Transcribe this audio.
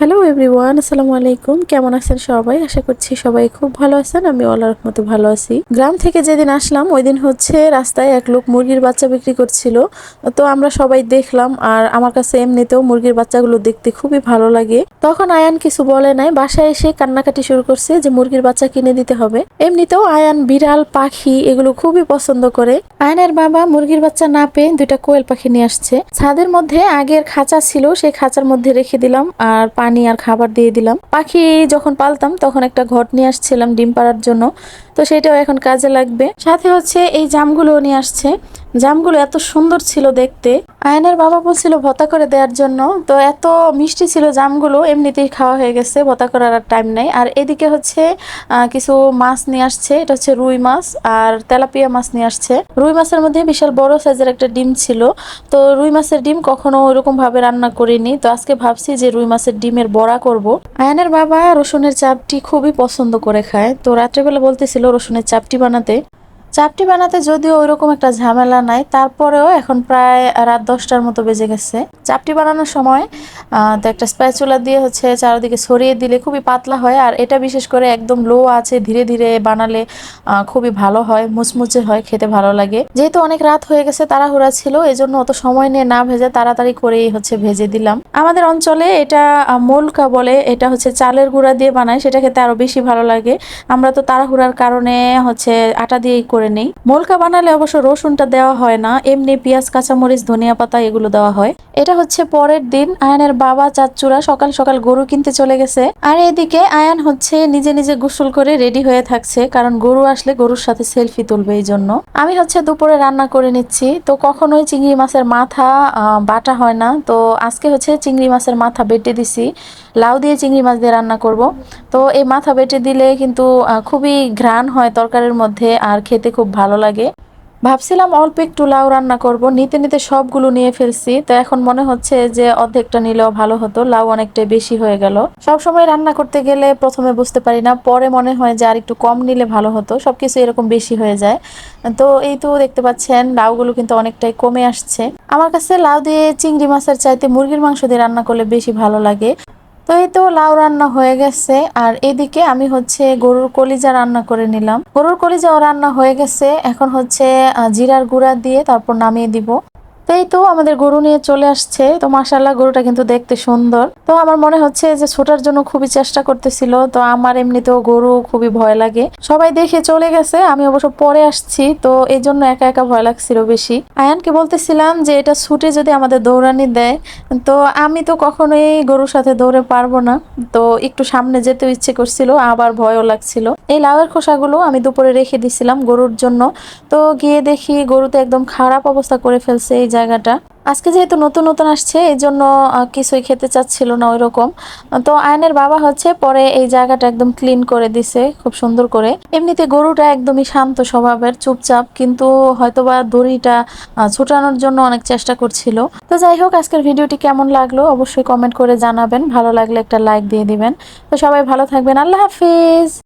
Hello everyone আসসালামু আলাইকুম কেমন আছেন সবাই? আশা করছি সবাই খুব ভালো আছেন। আমি আল্লাহর রহমতে ভালো আছি। গ্রাম থেকে যেদিন আসলাম, ওই দিন হচ্ছে রাস্তায় এক লোক মুরগির বাচ্চা বিক্রি করছিল। তো আমরা সবাই দেখলাম, আর আমার কাছে এমনিতেও মুরগির বাচ্চাগুলো দেখতে খুবই ভালো লাগে। তখন আয়ান কিছু বলে নাই। বাসায় এসে কান্নাকাটি শুরু করছে যে মুরগির বাচ্চা কিনে দিতে হবে। এমনিতেও আয়ান বিড়াল, পাখি এগুলো খুবই পছন্দ করে। আয়ানের বাবা মুরগির বাচ্চা না পেয়ে দুইটা কোয়েল পাখি নিয়ে আসছে। ছাদের মধ্যে আগের খাঁচা ছিল, সেই খাঁচার মধ্যে রেখে দিলাম। আর পানি আর খাবার দিয়ে দিলাম। পাখি যখন পালতাম তখন একটা ঘট নিয়ে আসছিলাম ডিম পাড়ার জন্য। তো সেটাও এখন কাজে লাগবে। সাথে হচ্ছে এই জামগুলো নিয়ে আসছে। জামগুলো এত সুন্দর ছিল দেখতে। আয়নের বাবা বলছিল, ভতা করে দেওয়ার জন্য। তো এত মিষ্টি ছিল জামগুলো, এমনিতেই খাওয়া হয়ে গেছে, ভতা করার আর টাইম নেই। আর এদিকে হচ্ছে কিছু মাছ নিয়ে আসছে, এটা হচ্ছে রুই মাছ আর তেলাপিয়া মাছ নিয়ে আসছে। রুই মাছের মধ্যে বিশাল বড় সাইজের একটা ডিম ছিল। তো রুই মাছের ডিম কখনো ওইরকম ভাবে রান্না করিনি। তো আজকে ভাবছি যে রুই মাছের ডিমের বড়া করব। আয়নের বাবা রসুনের চাপটি খুবই পছন্দ করে খায়। তো রাত্রেবেলা বলতেছিল, রসুনের চাপটি বানাতে। চাপটি বানাতে যদিও ওইরকম একটা ঝামেলা নাই, তারপরেও এখন প্রায় রাত দশটার মতো বেজে গেছে। চাপটি বানানোর সময় তো একটা স্প্যাচুলা দিয়ে হচ্ছে চারিদিকে ছড়িয়ে দিলে খুবই পাতলা হয়, আর এটা বিশেষ করে একদম লো আছে, ধীরে ধীরে বানালে খুবই ভালো হয়, মুচমুচে হয়, খেতে ভালো লাগে। যেহেতু অনেক রাত হয়ে গেছে, তাড়াহুড়া ছিল এই জন্য অত সময় নিয়ে না ভেজে তাড়াতাড়ি করেই হচ্ছে ভেজে দিলাম। আমাদের অঞ্চলে এটা মোলকা বলে, এটা হচ্ছে চালের গুঁড়া দিয়ে বানায়, সেটা খেতে আরও বেশি ভালো লাগে। আমরা তো তাড়াহুড়ার কারণে হচ্ছে আটা দিয়েই করে নেই। মোলকা বানালে অবশ্য রসুনটা দেওয়া হয় না, এমনি পেঁয়াজ, কাঁচামরিচ, ধনিয়া পাতা এগুলো দেওয়া হয়। এটা হচ্ছে পরের দিন, আয়ানের বাবা, চাচুরা সকাল সকাল গরু কিনতে চলে গেছে। আর এদিকে আয়ান হচ্ছে নিজে নিজে গোসল করে রেডি হয়ে থাকছে, কারণ গরু আসলে গরুর সাথে সেলফি তুলবে এই জন্য। আমি হচ্ছে দুপুরে রান্না করে নিচ্ছি, তো কখনোই চিংড়ি মাছের মাথা বাটা হয় না। তো আজকে হচ্ছে চিংড়ি মাছের মাথা বেটে দিছি, লাউ দিয়ে চিংড়ি মাছ দিয়ে রান্না করব। তো এই মাথা বেটে দিলে কিন্তু খুবই ঘ্রাণ হয় তরকারির মধ্যে, আর খেতে খুব ভালো লাগে। ভাবছিলাম অল্প একটু লাউ রান্না করব। নিতে নিতে সবগুলো নিয়ে ফেলছি। তো এখন মনে হচ্ছে যে অর্ধেকটা নিলেও ভালো হতো। লাউ অনেকটাই বেশি হয়ে গেল। সব সময় রান্না করতে গেলে প্রথমে বুঝতে পারি না। পরে মনে হয় যে আর একটু কম নিলে ভালো হতো। সবকিছু এরকম বেশি হয়ে যায়। তো এই তো দেখতে পাচ্ছেন, লাউগুলো কিন্তু অনেকটাই কমে আসছে। আমার কাছে লাউ দিয়ে চিংড়ি মাছের চাইতে মুরগির মাংস দিয়ে রান্না করলে বেশি ভালো লাগে। তো এই তো লাউ রান্না হয়ে গেছে, আর এদিকে আমি হচ্ছে গরুর কলিজা রান্না করে নিলাম। গরুর কলিজাও রান্না হয়ে গেছে, এখন হচ্ছে জিরার গুঁড়া দিয়ে তারপর নামিয়ে দিব। এই তো আমাদের গরু নিয়ে চলে আসছে। তো মাসাল্লাহ গরুটা কিন্তু দেখতে সুন্দর। তো আমার মনে হচ্ছে যে ছোটার জন্য খুবই চেষ্টা করতেছিল। তো আমার এমনিতেও গরু খুবই ভয় লাগে। সবাই দেখে চলে গেছে, আমি অবশ্য পরে আসছি। তো এই জন্য একা একা ভয় লাগছিল বেশি। আয়ানকে বলতেছিলাম যে, এটা ছুটে যদি আমাদের দৌড়ানি দেয়, তো আমি তো কখনোই গরুর সাথে দৌড়ে পারব না। তো একটু সামনে যেতে ইচ্ছে করছিল, আবার ভয়ও লাগছিল। এই লাউয়ের খোসাগুলো আমি দুপুরে রেখে দিছিলাম গরুর জন্য। তো গিয়ে দেখি গরুতে একদম খারাপ অবস্থা করে ফেলছে, এই জায়গাটা। আজকে যেহেতু নতুন নতুন আসছে এই জন্য কিছুই খেতে চাচ্ছিল না ওই রকম তো আয়নের বাবা হচ্ছে পরে এই জায়গাটা একদম ক্লিন করে দিছে, খুব সুন্দর করে। এমনিতে গরুটা একদমই শান্ত স্বভাবের, চুপচাপ, কিন্তু হয়তোবা দড়িটা ছুটানোর জন্য অনেক চেষ্টা করছিল। তো যাই হোক, আজকের ভিডিওটি কেমন লাগল অবশ্যই কমেন্ট করে জানাবেন। ভালো লাগলে একটা লাইক দিয়ে দিবেন। তো সবাই ভালো থাকবেন। আল্লাহ হাফিজ!